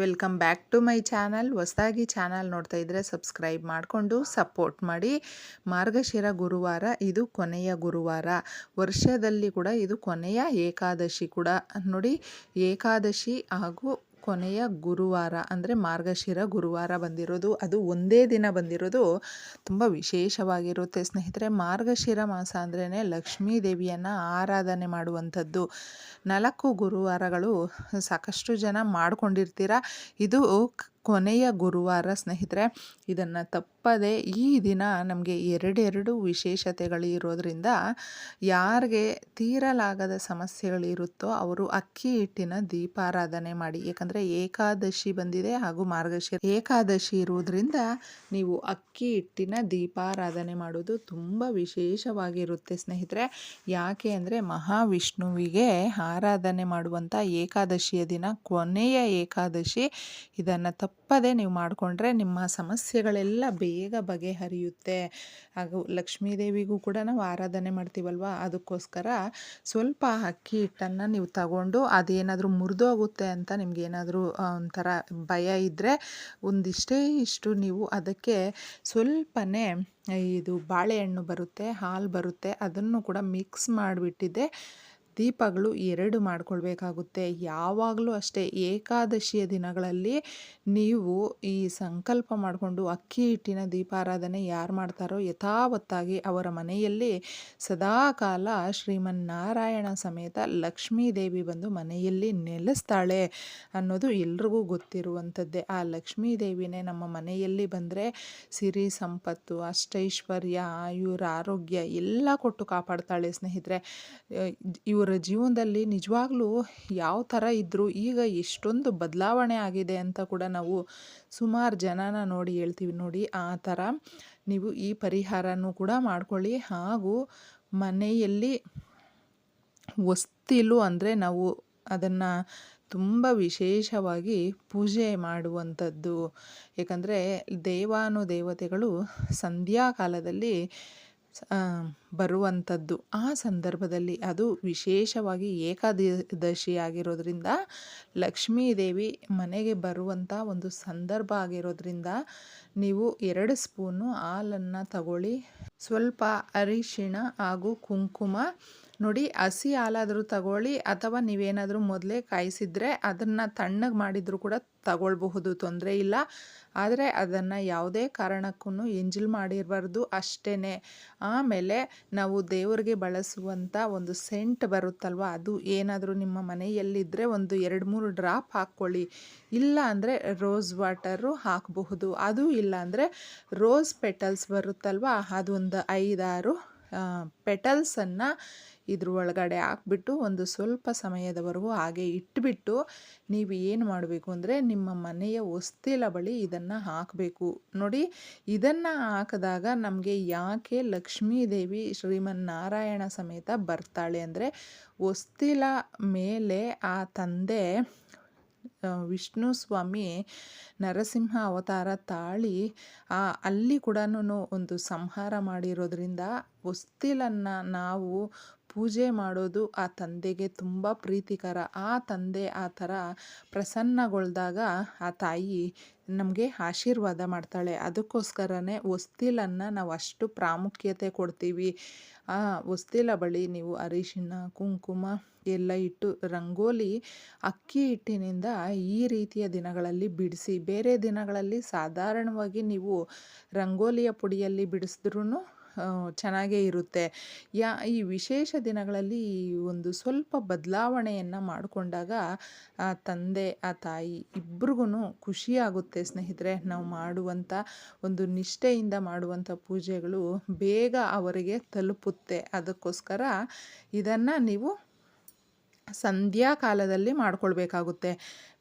Welcome back to my channel. ಹೊಸದಾಗಿ channel ನೋಡ್ತಾ ಇದ್ದರೆ ಸಬ್ಸ್ಕ್ರೈಬ್ ಮಾಡಿಕೊಂಡು ಸಪೋರ್ಟ್ ಮಾಡಿ. ಮಾರ್ಗಶಿರ ಗುರುವಾರ, ಇದು ಕೊನೆಯ ಗುರುವಾರ. ವರ್ಷದಲ್ಲಿ ಕೂಡ ಇದು ಕೊನೆಯ ಏಕಾದಶಿ ಕೂಡ. ನೋಡಿ, ಏಕಾದಶಿ ಹಾಗೂ ಕೊನೆಯ ಗುರುವಾರ ಅಂದರೆ ಮಾರ್ಗಶಿರ ಗುರುವಾರ ಬಂದಿರೋದು. ಅದು ಒಂದೇ ದಿನ ಬಂದಿರೋದು. ತುಂಬ ವಿಶೇಷವಾಗಿರುತ್ತೆ ಸ್ನೇಹಿತರೆ. ಮಾರ್ಗಶಿರ ಮಾಸ ಅಂದ್ರೇ ಲಕ್ಷ್ಮೀ ದೇವಿಯನ್ನು ಆರಾಧನೆ ಮಾಡುವಂಥದ್ದು. ನಾಲ್ಕು ಗುರುವಾರಗಳು ಸಾಕಷ್ಟು ಜನ ಮಾಡಿಕೊಂಡಿರ್ತೀರ. ಇದು ಕೊನೆಯ ಗುರುವಾರ ಸ್ನೇಹಿತರೆ. ಇದನ್ನು ತಪ್ಪದೆ ಈ ದಿನ ನಮಗೆ ಎರಡೆರಡು ವಿಶೇಷತೆಗಳು ಇರೋದರಿಂದ ಯಾರಿಗೆ ತೀರಲಾಗದ ಸಮಸ್ಯೆಗಳಿರುತ್ತೋ ಅವರು ಅಕ್ಕಿ ಹಿಟ್ಟಿನ ದೀಪಾರಾಧನೆ ಮಾಡಿ. ಯಾಕಂದರೆ ಏಕಾದಶಿ ಬಂದಿದೆ ಹಾಗೂ ಮಾರ್ಗಶಿರ ಏಕಾದಶಿ ಇರುವುದರಿಂದ ನೀವು ಅಕ್ಕಿ ಹಿಟ್ಟಿನ ದೀಪಾರಾಧನೆ ಮಾಡೋದು ತುಂಬ ವಿಶೇಷವಾಗಿರುತ್ತೆ ಸ್ನೇಹಿತರೆ. ಯಾಕೆ ಅಂದರೆ ಮಹಾವಿಷ್ಣುವಿಗೆ ಆರಾಧನೆ ಮಾಡುವಂಥ ಏಕಾದಶಿಯ ದಿನ ಕೊನೆಯ ಏಕಾದಶಿ ಇದನ್ನು ತಪ್ಪದೆ ನೀವು ಮಾಡಿಕೊಂಡ್ರೆ ನಿಮ್ಮ ಸಮಸ್ಯೆಗಳೆಲ್ಲ ಬೇಗ ಬಗೆಹರಿಯುತ್ತೆ. ಹಾಗೂ ಲಕ್ಷ್ಮೀ ದೇವಿಗೂ ಕೂಡ ನಾವು ಆರಾಧನೆ ಮಾಡ್ತೀವಲ್ವ? ಅದಕ್ಕೋಸ್ಕರ ಸ್ವಲ್ಪ ಅಕ್ಕಿ ಹಿಟ್ಟನ್ನು ನೀವು ತಗೊಂಡು ಅದೇನಾದರೂ ಮುರಿದೋಗುತ್ತೆ ಅಂತ ನಿಮಗೇನಾದರೂ ಒಂಥರ ಭಯ ಇದ್ದರೆ ಒಂದಿಷ್ಟೇ ಇಷ್ಟು ನೀವು ಅದಕ್ಕೆ ಸ್ವಲ್ಪನೇ ಇದು ಬಾಳೆಹಣ್ಣು ಬರುತ್ತೆ, ಹಾಲು ಬರುತ್ತೆ, ಅದನ್ನು ಕೂಡ ಮಿಕ್ಸ್ ಮಾಡಿಬಿಟ್ಟಿದ್ದೆ. ದೀಪಗಳು ಎರಡು ಮಾಡ್ಕೊಳ್ಬೇಕಾಗುತ್ತೆ. ಯಾವಾಗಲೂ ಅಷ್ಟೇ ಏಕಾದಶಿಯ ದಿನಗಳಲ್ಲಿ ನೀವು ಈ ಸಂಕಲ್ಪ ಮಾಡಿಕೊಂಡು ಅಕ್ಕಿ ಹಿಟ್ಟಿನ ದೀಪಾರಾಧನೆ ಯಾರು ಮಾಡ್ತಾರೋ ಯಥಾವತ್ತಾಗಿ ಅವರ ಮನೆಯಲ್ಲಿ ಸದಾಕಾಲ ಶ್ರೀಮನ್ನಾರಾಯಣ ಸಮೇತ ಲಕ್ಷ್ಮೀ ದೇವಿ ಬಂದು ಮನೆಯಲ್ಲಿ ನೆಲೆಸ್ತಾಳೆ ಅನ್ನೋದು ಎಲ್ರಿಗೂ ಗೊತ್ತಿರುವಂಥದ್ದೇ. ಆ ಲಕ್ಷ್ಮೀ ದೇವಿನೇ ನಮ್ಮ ಮನೆಯಲ್ಲಿ ಬಂದರೆ ಸಿರಿ ಸಂಪತ್ತು, ಅಷ್ಟೈಶ್ವರ್ಯ ಇವರ ಆರೋಗ್ಯ ಎಲ್ಲ ಕೊಟ್ಟು ಕಾಪಾಡ್ತಾಳೆ ಸ್ನೇಹಿತರೆ. ಇವರ ಜೀವನದಲ್ಲಿ ನಿಜವಾಗ್ಲೂ ಯಾವ ಥರ ಇದ್ದರು ಈಗ ಎಷ್ಟೊಂದು ಬದಲಾವಣೆ ಆಗಿದೆ ಅಂತ ಕೂಡ ನಾವು ಸುಮಾರು ಜನನ ನೋಡಿ ಹೇಳ್ತೀವಿ ನೋಡಿ. ಆ ಥರ ನೀವು ಈ ಪರಿಹಾರನೂ ಕೂಡ ಮಾಡ್ಕೊಳ್ಳಿ. ಹಾಗೂ ಮನೆಯಲ್ಲಿ ಹೊಸ್ತಿಲು ಅಂದರೆ ನಾವು ಅದನ್ನು ತುಂಬ ವಿಶೇಷವಾಗಿ ಪೂಜೆ ಮಾಡುವಂಥದ್ದು. ಏಕೆಂದರೆ ದೇವಾನುದೇವತೆಗಳು ಸಂಧ್ಯಾಕಾಲದಲ್ಲಿ ಬರುವಂಥದ್ದು. ಆ ಸಂದರ್ಭದಲ್ಲಿ ಅದು ವಿಶೇಷವಾಗಿ ಏಕಾದಶಿ ಆಗಿರೋದ್ರಿಂದ ಲಕ್ಷ್ಮೀ ದೇವಿ ಮನೆಗೆ ಬರುವಂಥ ಒಂದು ಸಂದರ್ಭ ಆಗಿರೋದ್ರಿಂದ ನೀವು ಎರಡು ಸ್ಪೂನು ಹಾಲನ್ನು ತಗೊಳ್ಳಿ. ಸ್ವಲ್ಪ ಅರಿಶಿಣ ಹಾಗೂ ಕುಂಕುಮ ನೋಡಿ, ಹಸಿ ಹಾಲಾದರೂ ತಗೊಳ್ಳಿ, ಅಥವಾ ನೀವೇನಾದರೂ ಮೊದಲೇ ಕಾಯಿಸಿದ್ರೆ ಅದನ್ನು ತಣ್ಣಗೆ ಮಾಡಿದರೂ ಕೂಡ ತಗೊಳ್ಬಹುದು, ತೊಂದರೆ ಇಲ್ಲ. ಆದರೆ ಅದನ್ನು ಯಾವುದೇ ಕಾರಣಕ್ಕೂ ಎಂಜಲ್ ಮಾಡಿರಬಾರ್ದು ಅಷ್ಟೇ ಆಮೇಲೆ ನಾವು ದೇವರಿಗೆ ಬಳಸುವಂಥ ಒಂದು ಸೆಂಟ್ ಬರುತ್ತಲ್ವ, ಅದು ಏನಾದರೂ ನಿಮ್ಮ ಮನೆಯಲ್ಲಿದ್ದರೆ ಒಂದು ಎರಡು ಮೂರು ಡ್ರಾಪ್ ಹಾಕ್ಕೊಳ್ಳಿ. ಇಲ್ಲ ಅಂದರೆ ರೋಸ್ ವಾಟರು ಹಾಕಬಹುದು. ಅದು ಇಲ್ಲ ಅಂದರೆ ರೋಸ್ ಪೆಟಲ್ಸ್ ಬರುತ್ತಲ್ವ, ಅದೊಂದು ಐದಾರು ಪೆಟಲ್ಸನ್ನು ಇದ್ರ ಒಳಗಡೆ ಹಾಕ್ಬಿಟ್ಟು ಒಂದು ಸ್ವಲ್ಪ ಸಮಯದವರೆಗೂ ಹಾಗೆ ಇಟ್ಬಿಟ್ಟು ನೀವು ಏನು ಮಾಡಬೇಕು ಅಂದರೆ ನಿಮ್ಮ ಮನೆಯ ಹೊಸ್ತಿಲ ಬಳಿ ಇದನ್ನು ಹಾಕಬೇಕು. ನೋಡಿ, ಇದನ್ನು ಹಾಕಿದಾಗ ನಮಗೆ ಯಾಕೆ ಲಕ್ಷ್ಮೀ ದೇವಿ ಶ್ರೀಮನ್ನಾರಾಯಣ ಸಮೇತ ಬರ್ತಾಳೆ ಅಂದರೆ ಹೊಸ್ತಿಲ ಮೇಲೆ ಆ ತಂದೆ ವಿಷ್ಣು ಸ್ವಾಮಿ ನರಸಿಂಹ ಅವತಾರ ತಾಳಿ ಅಲ್ಲಿ ಕೂಡ ಒಂದು ಸಂಹಾರ ಮಾಡಿರೋದ್ರಿಂದ ಹೊಸ್ತಿಲನ್ನು ನಾವು ಪೂಜೆ ಮಾಡೋದು ಆ ತಂದೆಗೆ ತುಂಬ ಪ್ರೀತಿಕರ. ಆ ತಂದೆ ಆ ಥರ ಪ್ರಸನ್ನಗೊಳ್ದಾಗ ಆ ತಾಯಿ ನಮಗೆ ಆಶೀರ್ವಾದ ಮಾಡ್ತಾಳೆ. ಅದಕ್ಕೋಸ್ಕರನೇ ಹೊಸ್ತಿಲನ್ನು ನಾವು ಅಷ್ಟು ಪ್ರಾಮುಖ್ಯತೆ ಕೊಡ್ತೀವಿ. ಆ ಹೊಸ್ತಿಲ ಬಳಿ ನೀವು ಅರಿಶಿಣ, ಕುಂಕುಮ ಎಲ್ಲ ಇಟ್ಟು ರಂಗೋಲಿ, ಅಕ್ಕಿ ಹಿಟ್ಟಿನಿಂದ ಈ ರೀತಿಯ ದಿನಗಳಲ್ಲಿ ಬಿಡಿಸಿ, ಬೇರೆ ದಿನಗಳಲ್ಲಿ ಸಾಧಾರಣವಾಗಿ ನೀವು ರಂಗೋಲಿಯ ಪುಡಿಯಲ್ಲಿ ಬಿಡಿಸಿದ್ರೂ ಚೆನ್ನಾಗೇ ಇರುತ್ತೆ. ಯಾ, ಈ ವಿಶೇಷ ದಿನಗಳಲ್ಲಿ ಒಂದು ಸ್ವಲ್ಪ ಬದಲಾವಣೆಯನ್ನು ಮಾಡಿಕೊಂಡಾಗ, ಆ ತಂದೆ, ಆ ತಾಯಿ ಇಬ್ರಿಗೂ ಖುಷಿಯಾಗುತ್ತೆ ಸ್ನೇಹಿತರೆ. ನಾವು ಮಾಡುವಂಥ ಒಂದು ನಿಷ್ಠೆಯಿಂದ ಮಾಡುವಂಥ ಪೂಜೆಗಳು ಬೇಗ ಅವರಿಗೆ ತಲುಪುತ್ತೆ. ಅದಕ್ಕೋಸ್ಕರ ಇದನ್ನು ನೀವು ಸಂಧ್ಯಾ ಕಾಲದಲ್ಲಿ ಮಾಡಿಕೊಳ್ಬೇಕಾಗುತ್ತೆ.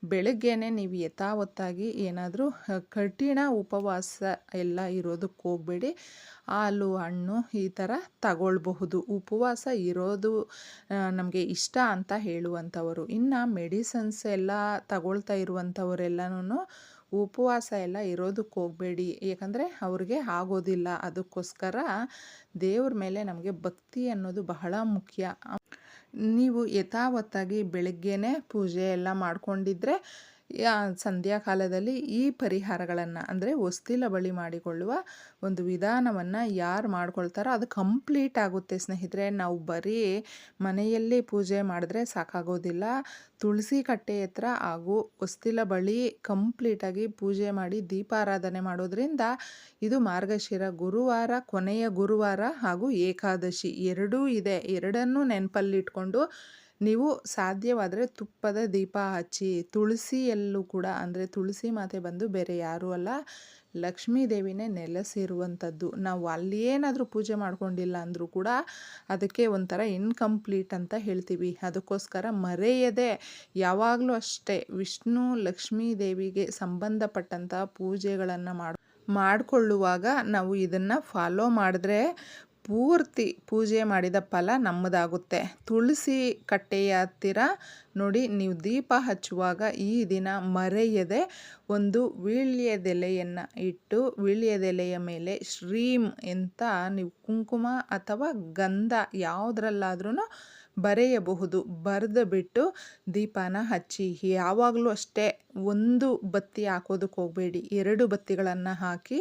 ಬೆಳಗ್ಗೆನೆ ನೀವು ಯಥಾವತ್ತಾಗಿ ಏನಾದರೂ ಕಠಿಣ ಉಪವಾಸ ಎಲ್ಲ ಇರೋದಕ್ಕೆ ಹೋಗಬೇಡಿ. ಹಾಲು, ಹಣ್ಣು ಈ ಥರ ತಗೊಳ್ಬಹುದು. ಉಪವಾಸ ಇರೋದು ನಮಗೆ ಇಷ್ಟ ಅಂತ ಹೇಳುವಂಥವರು. ಇನ್ನು ಮೆಡಿಸನ್ಸ್ ಎಲ್ಲ ತಗೊಳ್ತಾ ಇರುವಂಥವರೆಲ್ಲನೂ ಉಪವಾಸ ಎಲ್ಲ ಇರೋದಕ್ಕೆ ಹೋಗಬೇಡಿ. ಏಕೆಂದರೆ ಅವ್ರಿಗೆ ಆಗೋದಿಲ್ಲ. ಅದಕ್ಕೋಸ್ಕರ ದೇವ್ರ ಮೇಲೆ ನಮಗೆ ಭಕ್ತಿ ಅನ್ನೋದು ಬಹಳ ಮುಖ್ಯ. ನೀವು ಯಥಾವತ್ತಾಗಿ ಬೆಳಗ್ಗೆನೇ ಪೂಜೆ ಎಲ್ಲ ಮಾಡ್ಕೊಂಡಿದ್ರೆ ಯಾ ಸಂಧ್ಯಾ ಕಾಲದಲ್ಲಿ ಈ ಪರಿಹಾರಗಳನ್ನು ಅಂದರೆ ಹೊಸ್ತಿಲ ಬಳಿ ಮಾಡಿಕೊಳ್ಳುವ ಒಂದು ವಿಧಾನವನ್ನು ಯಾರು ಮಾಡ್ಕೊಳ್ತಾರೋ ಅದು ಕಂಪ್ಲೀಟ್ ಆಗುತ್ತೆ ಸ್ನೇಹಿತರೆ. ನಾವು ಬರೀ ಮನೆಯಲ್ಲಿ ಪೂಜೆ ಮಾಡಿದ್ರೆ ಸಾಕಾಗೋದಿಲ್ಲ. ತುಳಸಿ ಕಟ್ಟೆ ಹತ್ರ ಹಾಗೂ ಹೊಸ್ತಿಲ ಬಳಿ ಕಂಪ್ಲೀಟಾಗಿ ಪೂಜೆ ಮಾಡಿ ದೀಪಾರಾಧನೆ ಮಾಡೋದ್ರಿಂದ ಇದು ಮಾರ್ಗಶಿರ ಗುರುವಾರ, ಕೊನೆಯ ಗುರುವಾರ ಹಾಗೂ ಏಕಾದಶಿ ಎರಡೂ ಇದೆ. ಎರಡನ್ನೂ ನೆನಪಲ್ಲಿಟ್ಕೊಂಡು ನೀವು ಸಾಧ್ಯವಾದರೆ ತುಪ್ಪದ ದೀಪ ಹಚ್ಚಿ, ತುಳಸಿಯಲ್ಲೂ ಕೂಡ, ಅಂದರೆ ತುಳಸಿ ಮಾತೆ ಬಂದು ಬೇರೆ ಯಾರೂ ಅಲ್ಲ ಲಕ್ಷ್ಮೀ ದೇವಿನೇ ನೆಲೆಸಿರುವಂಥದ್ದು. ನಾವು ಅಲ್ಲಿ ಏನಾದರೂ ಪೂಜೆ ಮಾಡ್ಕೊಂಡಿಲ್ಲ ಅಂದರೂ ಕೂಡ ಅದಕ್ಕೆ ಒಂಥರ ಇನ್ಕಂಪ್ಲೀಟ್ ಅಂತ ಹೇಳ್ತೀವಿ. ಅದಕ್ಕೋಸ್ಕರ ಮರೆಯದೆ ಯಾವಾಗಲೂ ಅಷ್ಟೇ ವಿಷ್ಣು ಲಕ್ಷ್ಮೀ ದೇವಿಗೆ ಸಂಬಂಧಪಟ್ಟಂಥ ಪೂಜೆಗಳನ್ನು ಮಾಡಿ, ಮಾಡಿಕೊಳ್ಳುವಾಗ ನಾವು ಇದನ್ನು ಫಾಲೋ ಮಾಡಿದ್ರೆ ಪೂರ್ತಿ ಪೂಜೆ ಮಾಡಿದ ಫಲ ನಮ್ಮದಾಗುತ್ತೆ. ತುಳಸಿ ಕಟ್ಟೆಯ ಹತ್ತಿರ ನೋಡಿ, ನೀವು ದೀಪ ಹಚ್ಚುವಾಗ ಈ ದಿನ ಮರೆಯದೆ ಒಂದು ವೀಳ್ಯದೆಲೆಯನ್ನು ಇಟ್ಟು ವೀಳ್ಯದೆಲೆಯ ಮೇಲೆ ಶ್ರೀಮ್ ಅಂತ ನೀವು ಕುಂಕುಮ ಅಥವಾ ಗಂಧ ಯಾವುದ್ರಲ್ಲಾದ್ರೂ ಬರೆಯಬಹುದು. ಬರೆದು ಬಿಟ್ಟು ದೀಪನ ಹಚ್ಚಿ. ಯಾವಾಗಲೂ ಅಷ್ಟೇ. ಒಂದು ಬತ್ತಿ ಹಾಕೋದಕ್ಕೆ ಹೋಗಬೇಡಿ. ಎರಡು ಬತ್ತಿಗಳನ್ನು ಹಾಕಿ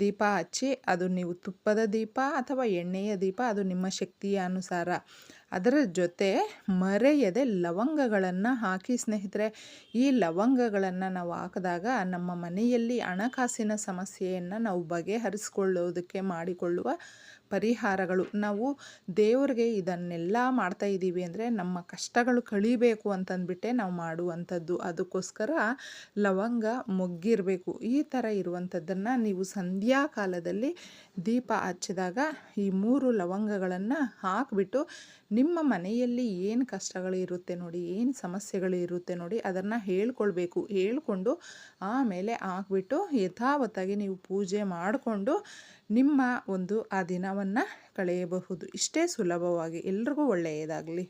ದೀಪ ಹಚ್ಚಿ ಅದು ನೀವು ತುಪ್ಪದ ದೀಪ ಅಥವಾ ಎಣ್ಣೆಯ ದೀಪ, ಅದು ನಿಮ್ಮ ಶಕ್ತಿಯ ಅನುಸಾರ. ಅದರ ಜೊತೆ ಮರೆಯದೆ ಲವಂಗಗಳನ್ನು ಹಾಕಿ ಸ್ನೇಹಿತರೆ, ಈ ಲವಂಗಗಳನ್ನು ನಾವು ಹಾಕಿದಾಗ ನಮ್ಮ ಮನೆಯಲ್ಲಿ ಹಣಕಾಸಿನ ಸಮಸ್ಯೆಯನ್ನು ನಾವು ಬಗೆಹರಿಸ್ಕೊಳ್ಳೋದಕ್ಕೆ ಮಾಡಿಕೊಳ್ಳುವ ಪರಿಹಾರಗಳು. ನಾವು ದೇವರಿಗೆ ಇದನ್ನೆಲ್ಲ ಮಾಡ್ತಾ ಇದ್ದೀವಿ ಅಂದರೆ ನಮ್ಮ ಕಷ್ಟಗಳು ಕಳಿಬೇಕು ಅಂತಂದ್ಬಿಟ್ಟೆ ನಾವು ಮಾಡುವಂಥದ್ದು. ಅದಕ್ಕೋಸ್ಕರ ಲವಂಗ ಮೊಗ್ಗಿರಬೇಕು. ಈ ಥರ ಇರುವಂಥದ್ದನ್ನು ನೀವು ಸಂಧ್ಯಾ ಕಾಲದಲ್ಲಿ ದೀಪ ಹಚ್ಚಿದಾಗ ಈ ಮೂರು ಲವಂಗಗಳನ್ನು ಹಾಕಿಬಿಟ್ಟು ನಿಮ್ಮ ಮನೆಯಲ್ಲಿ ಏನು ಕಷ್ಟಗಳು ಇರುತ್ತೆ ನೋಡಿ, ಏನು ಸಮಸ್ಯೆಗಳು ಇರುತ್ತೆ ನೋಡಿ ಅದನ್ನು ಹೇಳ್ಕೊಳ್ಬೇಕು. ಹೇಳ್ಕೊಂಡು ಆಮೇಲೆ ಹಾಕ್ಬಿಟ್ಟು ಯಥಾವತ್ತಾಗಿ ನೀವು ಪೂಜೆ ಮಾಡಿಕೊಂಡು ನಿಮ್ಮ ಒಂದು ಆ ದಿನವನ್ನು ಕಳೆಯಬಹುದು. ಇಷ್ಟೇ ಸುಲಭವಾಗಿ. ಎಲ್ರಿಗೂ ಒಳ್ಳೆಯದಾಗಲಿ.